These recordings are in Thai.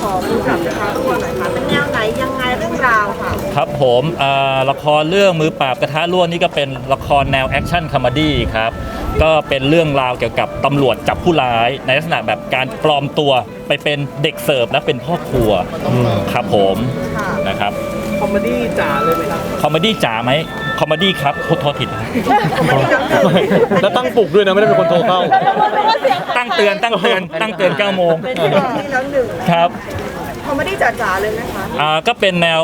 ของมือปราบกระทะร่วงหน่อยค่ะเป็นแนวไหนยังไงเรื่องราวค่ะครับผมเอ่อละครเรื่องมือปราบกระทะร่วงนี่ก็เป็นละครแนวแอคชั่นคอมเมดี้ครับก็เป็นเรื่องราวเกี่ยวกับตำรวจจับผู้ร้าย ในลักษณะแบบการปลอมตัวไปเป็นเด็กเสิร์ฟและเป็นพ่อครัวครับผมค่ะนะครับคอมเมดี้จ๋าเลยไหมครับคอมเมดี้จ๋าไหม คอมเมดี้ครับโทษผิดแล้วตั้งปลุกด้วยนะไม่ได้เป็นคนโทรเข้า ตั้งเตือนตั้งเตือนตั้งเตือน9โมงเป็นที่ที่แล้วหนึ่งครับคอมเมดี้จ๋าๆเลยไหมคะ อ่าก็เป็นแนว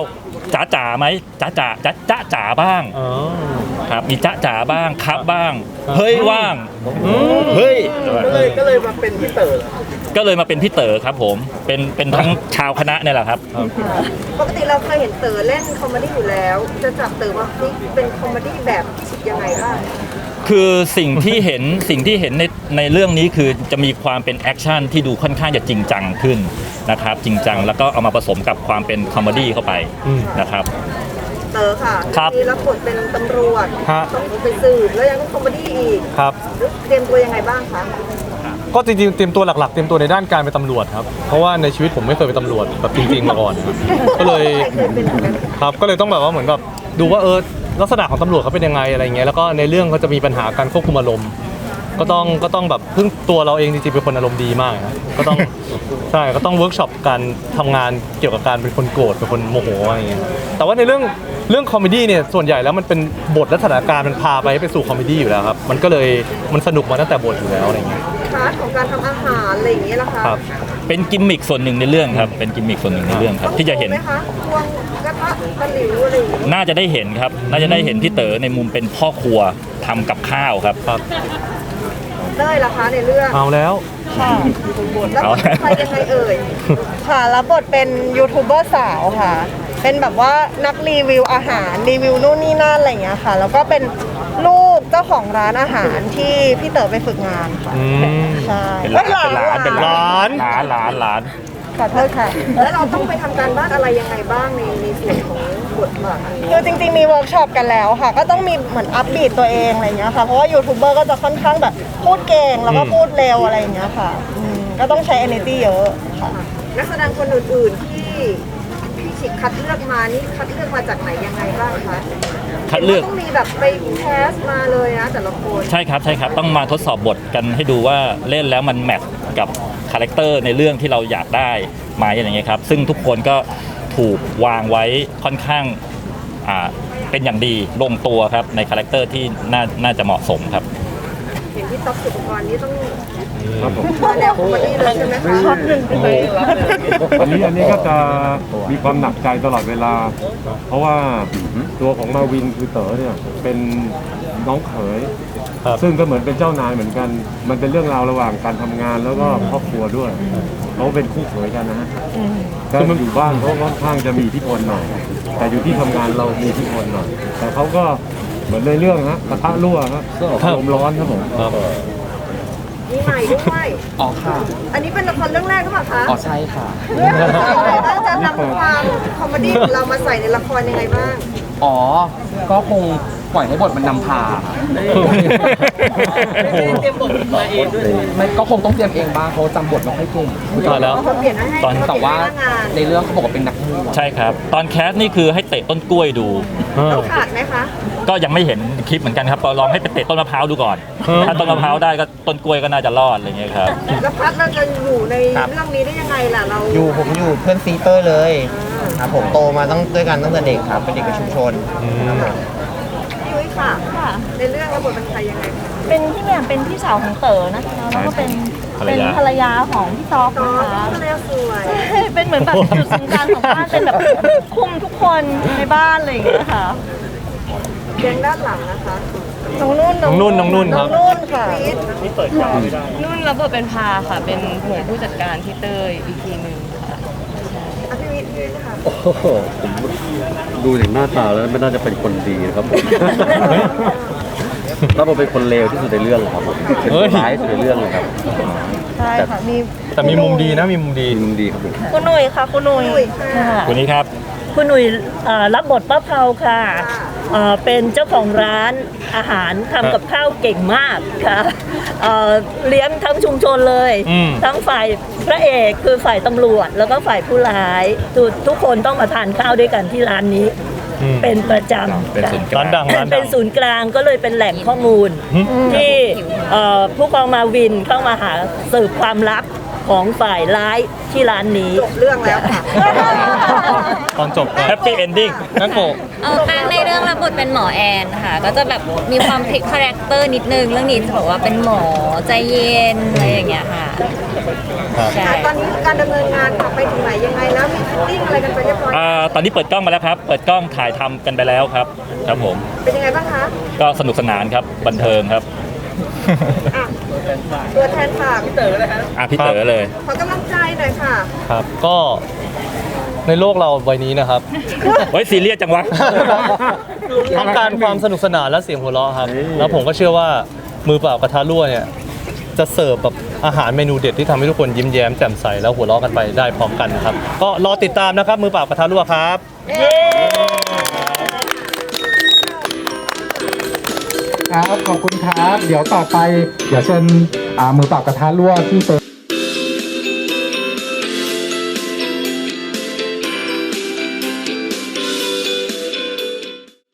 จ๋าจ๋าไหมจ๋าจ๋าจ๋าจ๋าจ๋าบ้างอ๋อ ครับมีจ๋าจ๋าบ้างครับบ้าง เฮ้ยว่าง เฮ้ย ก็เลยก็เลยมาเป็นพี่เต๋อ ก็เลยมาเป็นพี่เต๋อครับผมเป็นเป็นทั้งชาวคณะเนี่ยแหละครับ ปกติเราเคยเห็นเต๋อเล่นคอมเมดี้อยู่แล้ว จะจับเต๋อมาพลิกเป็นคอมเมดี้แบบยังไงบ้างคือสิ่งที่เห็นสิ่งที่เห็นในในเรื่องนี้คือจะมีความเป็นแอคชั่นที่ดูค่อนข้างจะจริงจังขึ้นนะครับ จริงจังแล้วก็เอามาผสมกับความเป็นคอมเมดี้เข้าไปนะครับ เต๋อค่ะครับ มีรับบทเป็นตำรวจฮะ ต้องไปสืบแล้วยังต้องคอมเมดี้อีกครับ เตรียมตัวยังไงบ้างคะ ก็จริงๆเตรียมตัวหลักๆเตรียมตัวในด้านการเป็นตำรวจครับเพราะว่าในชีวิตผมไม่เคยเป็นตำรวจแบบจริงๆมาก่อนครับก็เลยครเคยเป็นเหมือนกันครับก็เลยต้องแบบว่าเหมือนแบบดูว่าเออลักษณะของตำรวจเขาเป็นยังไงอะไรเงี้ยแล้วก็ในเรื่องเขาจะมีปัญหาการควบคุมอารมณ์ก็ต้องก็ต้องแบบพึ่งตัวเราเองจริงๆเป็นคนอารมณ์ดีมากนะก็ต้องใช่ก็ต้องเวิร์กช็อปการทำงานเกี่ยวกับการเป็นคนโกรธเป็นคนโมโหอะไรเงี้ยแต่ว่าในเรื่อง เรื่องคอมเมดี้เนี่ยส่วนใหญ่แล้วมันเป็นบทและสถานการณ์มันพาไปให้ไปสู่คอมเมดี้อยู่แล้วครับมันก็เลยมันสนุกมาตั้งแต่บทอยู่แล้วอะไรเงี้ยพาร์ทของการทำอาหารอะไรอย่างเงี้ยล่ะคะครับ เป็นกิมมิคส่วนหนึ่งในเรื่องครับ เป็นกิมมิคส่วนหนึ่งในเรื่องครับ ที่จะเห็น ต้องโชว์ไหมคะควงกระทะตะหลิวอะไรอย่างเงี้ยน่าจะได้เห็นครับ น่าจะได้เห็นพี่เต๋อในมุมเป็นพ่อครัวทำกับข้าวครับ ครับเต้ยล่ะคะในเรื่องเอาแล้ว ค่ะแล้วบทเป็นใครยังไงเอ่ย ค่ะ รับบทเป็นยูทูบเบอร์สาวค่ะ เป็นแบบว่านักรีวิวอาหารรีวิวนู่นนี่นั่นอะไรอย่างเงี้ยค่ะ แล้วก็เป็นลูกเจ้าของร้านอาหารที่พี่เต๋อไปฝึกงานค่ะอืมใช่เป็นหลานเป็นหลานเป็นหลาน หลานหลานขอโทษค่ะ แล้วเราต้องไปทำการบ้านอะไรยังไงบ้างในในส่วนของบทบาทอันนี้คือจริงๆมีเวิร์กช็อปกันแล้วค่ะ ก็ต้องมีเหมือนอัพบีทตัวเองอะไรอย่างเงี้ยค่ะ เพราะว่ายูทูบเบอร์ก็จะค่อนข้างแบบพูดเก่งแล้วก็พูดเร็วอะไรอย่างเงี้ยค่ะอืมก็ต้องใช้ energy เยอะค่ะ นักแสดงคนอื่นๆที่ พี่ชิกคัดเลือกมานี่คัดเลือกมาจากไหนยังไงบ้างคะคัดเลือกห็นว่าต้องมีแบบไปแคสมาเลยนะแต่ละคนใช่ครับใช่ครับต้องมาทดสอบบทกันให้ดูว่าเล่นแล้วมันแมทกับคาแรคเตอร์ในเรื่องที่เราอยากได้ไหมอะไรเงี้ยครับซึ่งทุกคนก็ถูกวางไว้ค่อนข้างอ่าเป็นอย่างดีลงตัวครับในคาแรคเตอร์ที่น่าน่าจะเหมาะสมครับเห็นที่ต๊อกสุภกรนี่ต้อง มาแนวคอมเมดี้เลยใช่ไหมคะช็อตหนึ่งอันนี้อันนี้ก็จะมีความหนักใจตลอดเวลา เพราะว่าตัวของมาวินคือเต๋อเนี่ยเป็นน้องเขยครับ ซึ่งก็เหมือนเป็นเจ้านายเหมือนกัน มันเป็นเรื่องราวระหว่างการทำงานแล้วก็ครอบครัวด้วยเขาเป็นคู่เขยกันนะฮะก็อยู่บ้านเขาค่อนข้างจะมีอิทธิพลหน่อย แต่อยู่ที่ทำงานเรามีอิทธิพลหน่อย แต่เขาก็เหมือนในเรื่องฮะกระทะรั่วฮะอารมณ์ร้อนครับผม ครับ มีใหม่ด้วย อ๋อค่ะอันนี้เป็นละครเรื่องแรกหรือเปล่าคะอ๋อใช่ค่ะ เรื่องอะไรบ้างจะนำความคอมเมดี้ของเรามาใส่ในละครยังไงบ้างอ๋อ ก็คงปล่อยให้บทมันนำพาเตรียมบทมาเองด้วยไม่ก็คงต้องเตรียมเองบ้างเขาจำบทไม่ค่อยเก่งตายแล้ว เขาเปลี่ยนให้ตอนเขาแต่เปลี่ยนว่าให้หน้างานในเรื่องเขาบอกว่าเป็นนักมวยใช่ครับ ตอนแคสนี่คือให้เตะต้นกล้วยดูเราขาดไหมคะ ก็ยังไม่เห็นคลิปเหมือนกันครับลองให้ไปเตะต้นมะพร้าวดูก่อนอืมถ้าต้นมะพร้าวได้ก็ต้นกล้วยก็น่าจะรอดอะไรเงี้ยครับ แล้วพัดเราจะอยู่ในเรื่องนี้ได้ยังไงล่ะเราอยู่ผมอยู่เพื่อนซีเตอร์เลยครับผมโตมาตั้งด้วยกันตั้งแต่เด็กครับเป็นเด็กในชุมชนครับผมพี่ยุ้ยค่ะ ค่ะ ในเรื่องระบบเป็นใครยังไงคะเป็นพี่แหม่มเป็นพี่สาวของเต๋อนะคะแล้วก็เป็นภรรเป็นยา ภรรยาของพี่ซอฟตอนะนคะก็เลยสวยใช่เป็นเหมือนแบบจุดศูนย์กลางของบ้านเป็นแบบคุมทุกคนในบ้านอะไรอย่างเงี้ยค่ะ เลี้ยงด้านหลังนะคะน้องนุ่นน้องนุ่นน้องนุ่นครับ น้องนุ่นค่ะนุ่นรับบทเป็นพาค่ะ เป็นหน่วยผู้จัดการที่เต้ยอีกทีหนึ่งค่ะอะพี่วิทย์พี่วิทย์ค่ะโอ้โหผมดูจากหน้าตาแล้วไม่น่าจะเป็นคนดีนะครับผมแล้วผมเป็นคนเลวที่สุดในเรื่องเลยครับผมเป็นเฮ้คยนร้ายที่สุดในเรื่องเลยครับใช่ค่ะมีแต่มีมุมดีนะมีมุมดีดีดีครับผมคุณหนุ่ยค่ะคุณหนุ่ยพี่วิทย์ค่ะคนนี้ครับ คุณหนุ่ยเอ่อรับบทป้าเผาค่ะค่ะ เอ่อเป็นเจ้าของร้านอาหารทำกับข้าวเก่งมากค่ะเอ่อเลี้ยงทั้งชุมชนเลย อืม ทั้งฝ่ายพระเอกคือฝ่ายตำรวจ แล้วก็ฝ่ายผู้ร้ายทุกทุกคนต้องมาทานข้าวด้วยกันที่ร้านนี้ อืม เป็นประจำเป็นศูนย์กลาง ร้านดังร้านดังเป็นศูนย์กลางก็เลยเป็นแหล่งข้อมูลที่เอ่อผู้กองมาวินเข้ามาหาสืบความลับ ของฝ่ายร้ายที่ร้านนี้จบเรื่องแล้วค่ะ ตอนจบก็แฮปปี้เอนดิ้งนั่นโกะเออแป้งในเรื่องรับบทเป็นหมอแอนค่ะ ก็จะแบบมีความพลิกคาแรคเตอร์นิดนึง เรื่องนี้จะบอกว่าเป็นหมอใจเย็นอะไรอย่างเงี้ยค่ะครับใช่ตอนนี้การดำเนินงานค่ะไปถึงไหนยังไงแล้วมีฟิตติ้งอะไรกันไปเรียบร้อยอ่าตอนนี้เปิดกล้องมาแล้วครับ เปิดกล้องถ่ายทำกันไปแล้วครับ ครับผม เป็นยังไงบ้างคะ ก็สนุกสนานครับ บันเทิงครับ อะตัวแทนฝากพี่เต๋อเลยค่ะอะพี่เต๋อเลย ขอกำลังใจหน่อยค่ะ ครับ ก็ในโลกเราใบนี้นะครับไว้ซีเรียสจังวะ ต้องการความสนุกสนานและเสียงหัวเราะครับ แล้วผมก็เชื่อว่ามือเปล่ากระทะรั่วเนี่ย จะเสิร์ฟแบบอาหารเมนูเด็ดที่ทำให้ทุกคนยิ้มแย้มแจ่มใสแล้วหัวเราะกันไปได้พร้อมกันนะครับ ก็รอติดตามนะครับ มือเปล่ากระทะรั่วครับ ครับ ขอบคุณครับ เดี๋ยวต่อไป เดี๋ยวเชิญอ่ามือเปล่ากระทะรั่วที่เติ